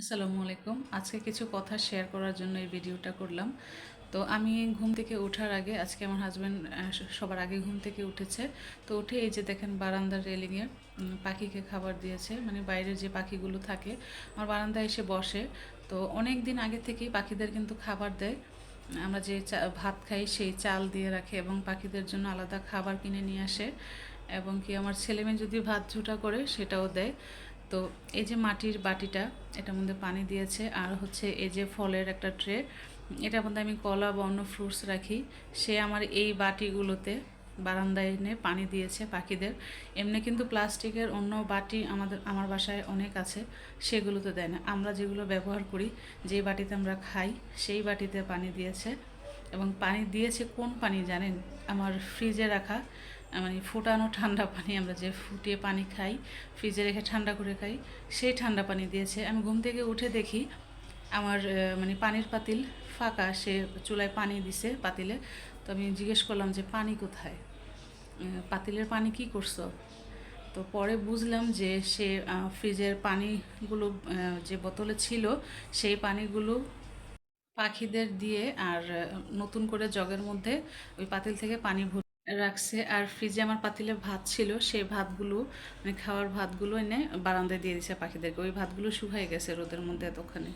আসসালামু আলাইকুম। আজকে কিছু কথা শেয়ার করার জন্য এই ভিডিওটা করলাম। তো আমি ঘুম থেকে ওঠার আগে, আজকে আমার হাজব্যান্ড সবার আগে ঘুম থেকে উঠেছে। তো উঠে এই যে দেখেন বারান্দার রেলিংয়ে পাখিকে খাবার দিয়েছে। মানে বাইরের যে পাখিগুলো থাকে, আমার বারান্দায় এসে বসে। তো অনেক দিন আগে থেকেই পাখিদের কিন্তু খাবার দেয়। আমরা যে ভাত খাই, সেই চাল দিয়ে রাখে এবং পাখিদের জন্য আলাদা খাবার কিনে নিয়ে আসে। এবং কি আমার ছেলেমেয়ে যদি ভাত ঝুটা করে, সেটাও দেয়। তো এই যে মাটির বাটিটা, এটার মধ্যে পানি দিয়েছে, আর হচ্ছে এই যে ফলের একটা ট্রে, এটার মধ্যে আমি কলা বা অন্য ফ্রুটস রাখি। সে আমার এই বাটিগুলোতে বারান্দায় এনে পানি দিয়েছে পাখিদের। এমনি কিন্তু প্লাস্টিকের অন্য বাটি আমাদের, আমার বাসায় অনেক আছে, সেগুলোতে দেয় না। আমরা যেগুলো ব্যবহার করি, যে বাটিতে আমরা খাই, সেই বাটিতে পানি দিয়েছে। এবং পানি দিয়েছে কোন পানি জানেন? আমার ফ্রিজে রাখা মানে ফুটানো ঠান্ডা পানি আমরা যে ফুটিয়ে পানি খাই, ফ্রিজে রেখে ঠান্ডা করে খাই, সেই ঠান্ডা পানি দিয়েছে। আমি ঘুম থেকে উঠে দেখি আমার মানে পানির পাতিল ফাঁকা, সে চুলায় পানি দিছে পাতিলে। তো আমি জিজ্ঞেস করলাম যে, পানি কোথায়? পাতিলের পানি কি করছ? তো পরে বুঝলাম যে সে ফ্রিজের পানিগুলো যে বোতলে ছিল, সেই পানিগুলো পাখিদের দিয়ে আর নতুন করে জগের মধ্যে ওই পাতিল থেকে পানি ভরে রাখছে। আর ফ্রিজে আমার পাতিলে ভাত ছিল, সেই ভাতগুলো মানে খাওয়ার ভাতগুলো এনে বারান্দায় দিয়ে দিছে পাখিদেরকে। ওই ভাতগুলো শুকাই গেছে রোদের মধ্যে এতক্ষণে।